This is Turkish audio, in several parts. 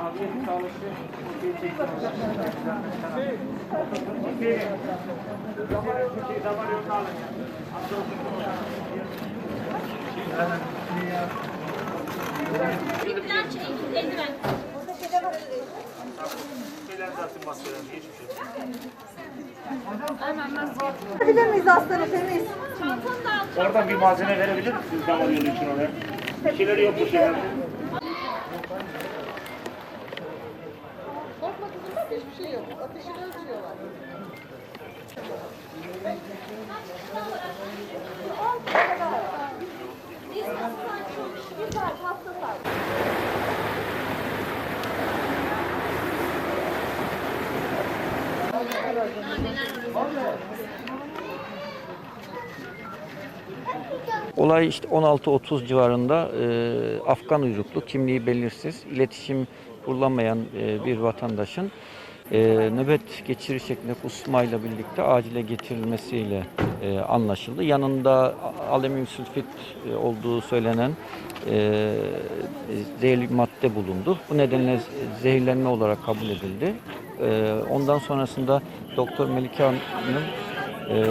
abi sağlıklı. Okey. Zaman yok. Bilir miyiz. Oradan bir malzeme verebilir misiniz damar yolu için oraya? Bir şeyleri yok bu şeyler. Olay işte 16.30 civarında e, Afgan uyruklu, kimliği belirsiz, iletişim kullanmayan e, bir vatandaşın e, nöbet geçiriş şeklinde kusmayla birlikte acile getirilmesiyle e, anlaşıldı. Yanında alüminyum sülfit e, olduğu söylenen e, zehirli madde bulundu. Bu nedenle zehirlenme olarak kabul edildi. E, ondan sonrasında Doktor Melike Hanım'ın e,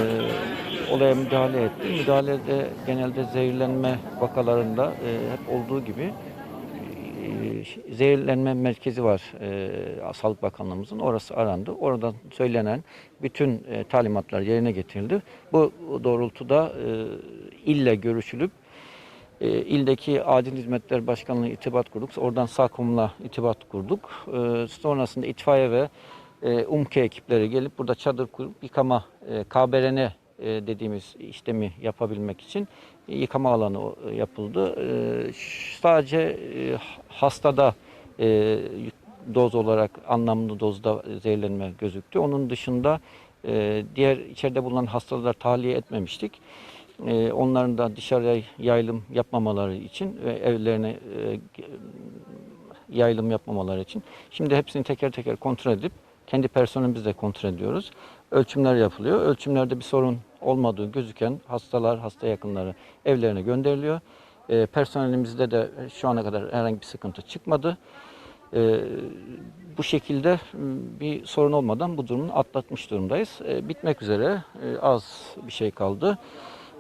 olaya müdahale etti. Müdahalede genelde zehirlenme vakalarında e, hep olduğu gibi e, zehirlenme merkezi var e, Sağlık Bakanlığımızın. Orası arandı. Oradan söylenen bütün e, talimatlar yerine getirildi. Bu doğrultuda e, ille görüşülüp e, ildeki Acil Hizmetler Başkanlığı itibat kurduk. Oradan SAKOM'la itibat kurduk. E, sonrasında itfaiye ve e, UMKE ekipleri gelip burada çadır kurup yıkama, e, KBRN e, dediğimiz işlemi yapabilmek için yıkama alanı e, yapıldı. E, sadece e, hastada e, doz olarak anlamlı dozda zehirlenme gözüktü. Onun dışında e, diğer içeride bulunan hastalar tahliye etmemiştik. E, onların da dışarıya yayılım yapmamaları için ve evlerine e, yayılım yapmamaları için. Şimdi hepsini teker teker kontrol edip kendi personelimizle kontrol ediyoruz. Ölçümler yapılıyor. Ölçümlerde bir sorun olmadığı gözüken hastalar, hasta yakınları evlerine gönderiliyor. E, personelimizde de şu ana kadar herhangi bir sıkıntı çıkmadı. E, bu şekilde bir sorun olmadan bu durumu atlatmış durumdayız. E, bitmek üzere e, az bir şey kaldı.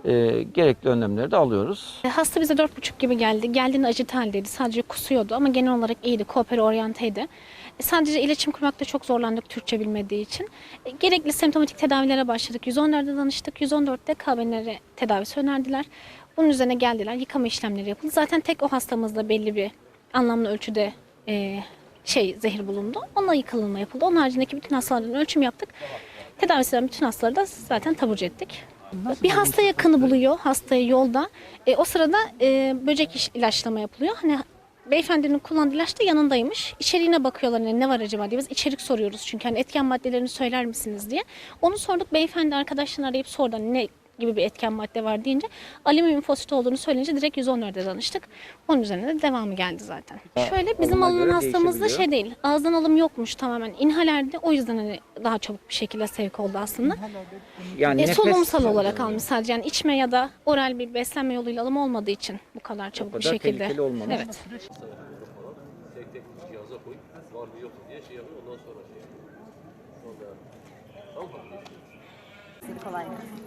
E, gerekli önlemleri de alıyoruz. E, Hasta bize dört buçuk gibi geldi. Geldiğinde acı haldeydi. Sadece kusuyordu ama genel olarak iyiydi. Koopere oryanteydi. E, Sadece iletişim kurmakta çok zorlandık Türkçe bilmediği için. E, Gerekli semptomatik tedavilere başladık. 114'de danıştık. 114'te KBNR tedavisi önerdiler. Bunun üzerine geldiler. Yıkama işlemleri yapıldı. Zaten tek o hastamızda belli bir anlamlı ölçüde e, şey zehir bulundu. Ona yıkılma yapıldı. Onun haricindeki bütün hastalardan ölçüm yaptık. Tedavisi bütün hastaları da zaten taburcu ettik. Bir hasta yakını buluyor hastayı yolda. E, o sırada e, böcek ilaçlama yapılıyor. Hani beyefendinin kullandığı ilaç da yanındaymış. İçeriğine bakıyorlar hani ne var acaba diye. Biz içerik soruyoruz çünkü hani etken maddelerini söyler misiniz diye. Onu sorduk beyefendi arkadaşlarını arayıp sordu hani ne gibi bir etken madde var deyince alüminyum fosfit olduğunu söyleyince direkt 114'e danıştık. Onun üzerine de devamı geldi zaten. Şöyle bizim alınan hastamızda şey değil. Ağızdan alım yokmuş tamamen. İnhalerdi. O yüzden hani daha çabuk bir şekilde sevk oldu aslında. Yani E, nefes- solunumsal olarak almış sadece yani içme ya da oral bir beslenme yoluyla alım olmadığı için bu kadar çabuk bir kadar şekilde. tehlikeli olmamış. Evet. tek tek cihaza koy. Var mı yok mu diye şey yapıyor. Ondan sonra şey yapıyor. Sonra colitis.